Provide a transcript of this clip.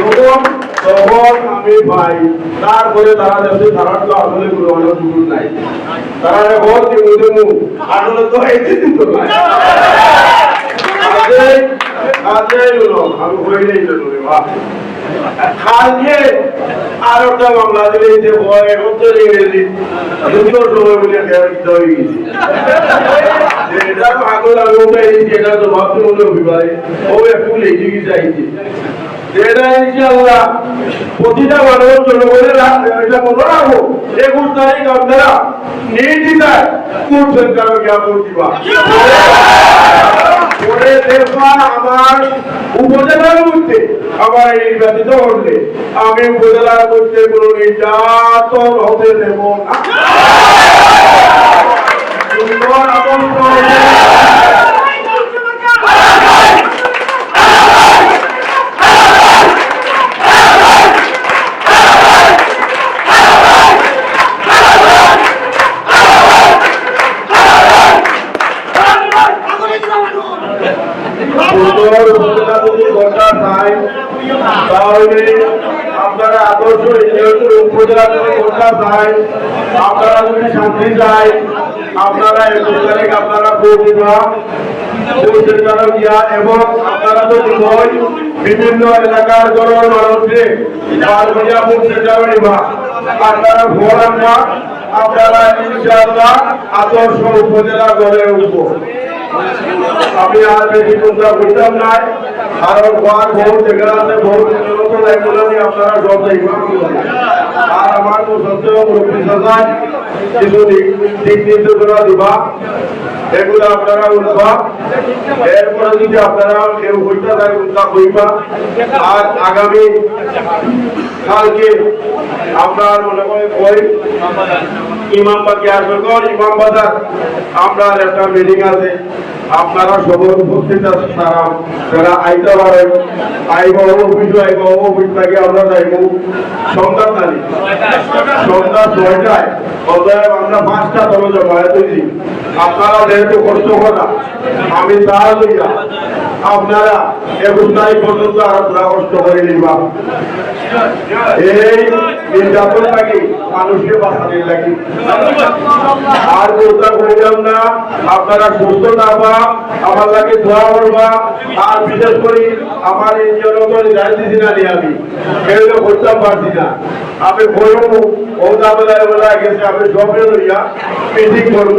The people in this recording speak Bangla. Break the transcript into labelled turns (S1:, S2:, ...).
S1: তখন তখন আমি ভাই তারপরে তারা যাতে তারা তো আসলে কোনো অনেক সুযোগ নাই। তারা এখন দিমু দিমু আসলে তো এই তো নাই। আজে আজে হলো, আমি হইলেই তো বাহ। কালকে আর একটা মামলা দিলে যে ভয় এখন তো ইংরেজি দুটো সময় বলে দেওয়া হয়ে গেছে। এটা পাগল আমি ওটা এই যেটা তো মনে অভিপ্রায় ও একটু লেগে গেছে এটা ইনশাআল্লাহ প্রতিটা মানুষ জনগণের এটা মনে রাখো একুশ তারিখ আপনারা নির্দিদায় কোর্ট সেন্টারে জ্ঞাপন দিবা পরে দেখবা আমার উপজেলার মধ্যে আমার এই নির্বাচিত হলে আমি উপজেলার মধ্যে কোনো নির্যাতন হতে দেব না সুন্দর উপজেলা যদি ঘটা চাই তাহলে আপনারা আদর্শ যেহেতু উপজেলা ঘটা চাই আপনারা যদি শান্তি চাই বিভিন্ন এলাকার জনগণ মানুষকে আপনারা ভোর আনবা, আপনারা আদর্শ উপজেলা গড়ে উঠবো। আমি আর বেশি চিন্তা করতাম না। ঘর বহু আছে বহু নতুন এগুলো আপনারা সব আর আমার তো সত্য মুরব্বী সাজায় কিছু দিক নির্দেশনা দিবা। এগুলো আপনারা উঠবা। এরপরে যদি আপনারা কেউ হইতে থাকে উল্টা হইবা। আর আগামী কালকে আপনার মনে করে কই ইমাম বাকি আসবে। কর ইমাম বাজার? আমরা একটা মিটিং আছে। আপনারা সবাই উপস্থিত আছে তারা যারা আইতে পারেন। আইব, অফিস আইব, অফিস থেকে আমরা যাইব। সন্ধ্যা তারিখ। সন্ধ্যা ছয়টায়। অতএব আমরা পাঁচটা তবে জমা তৈরি আপনারা যেহেতু কষ্ট করা, আমি তা লইয়া আপনারা একুশ তারিখ পর্যন্ত আর কষ্ট করে নিবা। এই নির্যাতন লাগে মানুষকে বাঁচানোর লাগে। আর চিন্তা করিলাম না, আপনারা সুস্থ থাকবা আমার লাগে দোয়া করবা। আর বিশেষ করে আমার এই জনগণ রাজনীতি না নিয়ে আমি। এগুলো করতে পারছি না। আমি করব ও দাবেলায় বলা গেছে, আমি সবে লইয়া মিটিং করব।